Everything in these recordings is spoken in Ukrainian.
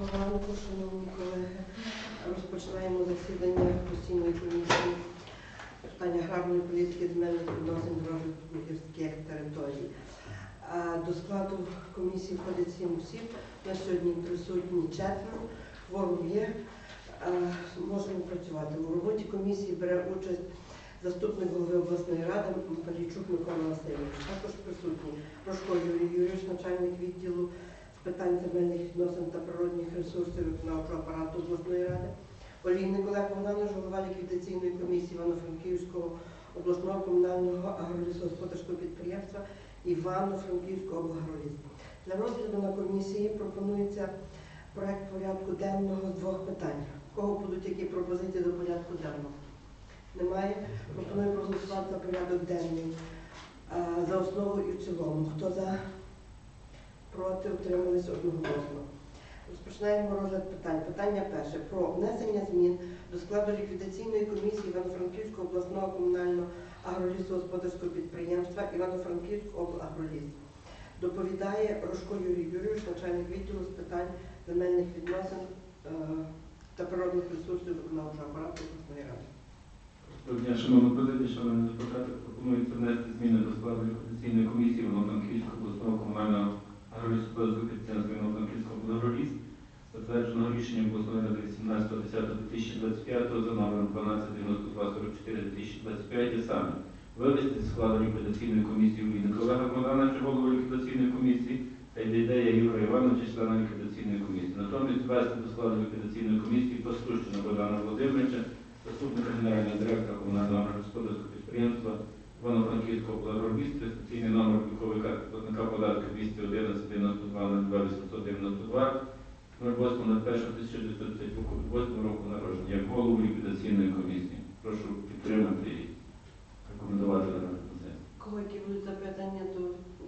Ранку, шановні колеги, розпочинаємо засідання постійної комісії з питань аграрної політики, земельних відносин розвитку гірських територій. До складу комісії входить сім осіб. На сьогодні присутні четверо. Кворум є. Можемо працювати. У роботі комісії бере участь заступник голови обласної ради Палійчук Микола Васильович. Також присутні Прошко Юрій Юрійович, начальник відділу питань земельних відносин та природних ресурсів виконавчого апарату обласної ради. Олійник Олег Богданович, голова ліквідаційної комісії Івано-Франківського обласного комунального агролісогосподарського підприємства Івано-Франківського облагородість. Для розгляду на комісії пропонується проект порядку денного з двох питань. Кого будуть які пропозиції до порядку денного? Немає. Пропоную проголосувати за порядок денний за основу і в цілому. Хто за? Проти утримались одноголосно. Розпочинаємо розгляд питань. Питання перше про внесення змін до складу ліквідаційної комісії Івано-Франківського обласного комунального агролісогосподарського підприємства Івано-Франківськ облагроліс. Доповідає Рожко Юрій Юрійович, начальник відділу з питань земельних відносин е, та природних ресурсів виконавчого апарату обласної ради. Доброго дня, шановні президенті, шановні депутати, пропонується внести зміни до складу ліквідаційної комісії Івано-Франківського обласного комунального агролісогосподарського підприємства Івано-Франківського «Благороліс», затвердженого рішенням обласної ради 18.10.2025 за номером 1292-44-2025, саме вивести зі складу ліквідаційної комісії Улійника Олега Богдановича, голову ліквідаційної комісії, та Ідея Юрія Івановича, члена ліквідаційної комісії. Натомість ввести до складу ліквідаційної комісії Пастущина Богдана Володимировича, заступника генерального директора комунального господарського підприємства Івано-Франківського благоробіст, реєстраційний номер карти платника податку 211 92 02 892 08.01.1958 року народження як голову ліквідаційної комісії. Прошу підтримати і рекомендувати на розгляд. Кого які будуть запитання до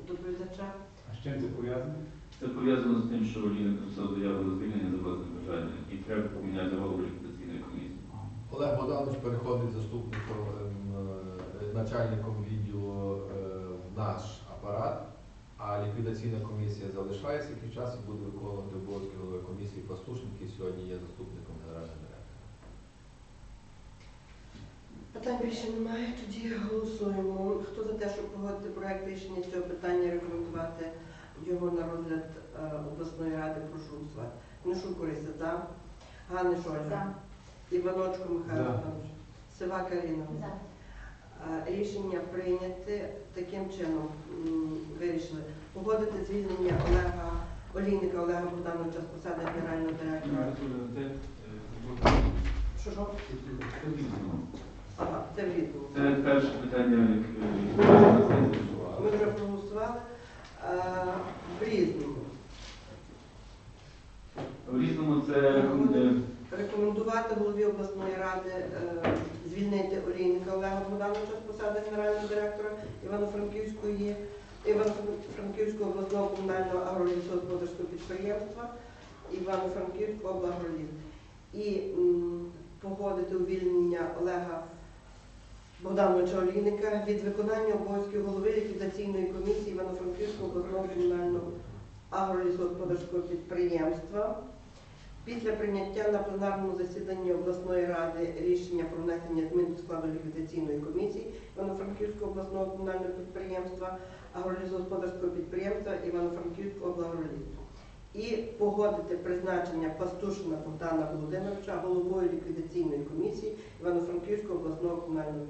доповідача? А з чим це пов'язано? Це пов'язано з тим, що Оліна написав заяву на звільнення за власним бажанням і треба поміняти голову ліквідаційної комісії. Олег Богданович переходить заступником ем, е, начальником відділу е, в наш апарат, а ліквідаційна комісія залишається який час і буде виконувати обов'язки голови комісії Пастушник, який сьогодні є заступником генерального директора. Питань більше немає, тоді голосуємо. Хто за те, щоб погодити проект рішення цього питання, рекомендувати його на розгляд е, обласної ради, прошу голосувати. Книшук Кориса за. Ганиш Ольга. За. Іваночко Михайло За. Іванович. Сива Каріна. За. Е, Рішення прийняти таким чином м, вирішили погодити звільнення Олега Олійника Олега Богдановича з посади генерального директора. Що що? Ага, це влітку. Це перше питання, яке е, Ми вже проголосували е, в різному. в різному це е, Рекомендувати голові обласної ради е, звільнити Олійника Олега Богдановича з посади генерального директора Івано-Франківської Івано-Франківського обласного комунального агролісогосподарського підприємства Івано-Франківського облагроліс. І погодити увільнення Олега Богдановича Олійника від виконання обов'язків голови ліквідаційної комісії Івано-Франківського обласного комунального агролісогосподарського підприємства. Після прийняття на пленарному засіданні обласної ради рішення про внесення змін до складу ліквідаційної комісії Івано-Франківського обласного комунального підприємства, агролісогосподарського підприємства Івано-Франківського облагородництва. І погодити призначення Пастушина Богдана Володимировича головою ліквідаційної комісії Івано-Франківського обласного комунального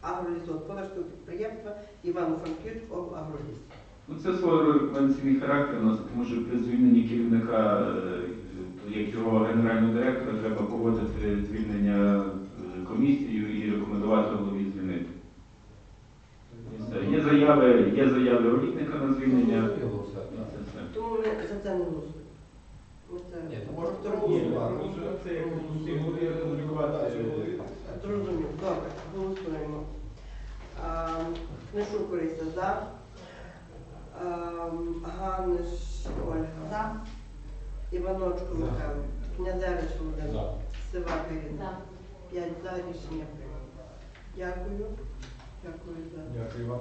агролісогосподарського підприємства Івано-Франківського облагородництва. Ну, це свого характер носить, тому що при звільненні керівника, е, як його генерального директора, треба погодити звільнення е, комісією і рекомендувати голові звільнити. Є заяви, є заяви олітника на звільнення. Тому ми за це не голосуємо. Ні, то може голові рекомендувати. Зрозумів. Добре, голосуємо. А, Книжук Кориса за. Ганиш Ольга. За. Іваночко За. Михайло. Князевич Володимир. За. Сива Каріна. За. П'ять за рішення прийнято. Дякую. Дякую за. Дякую вам.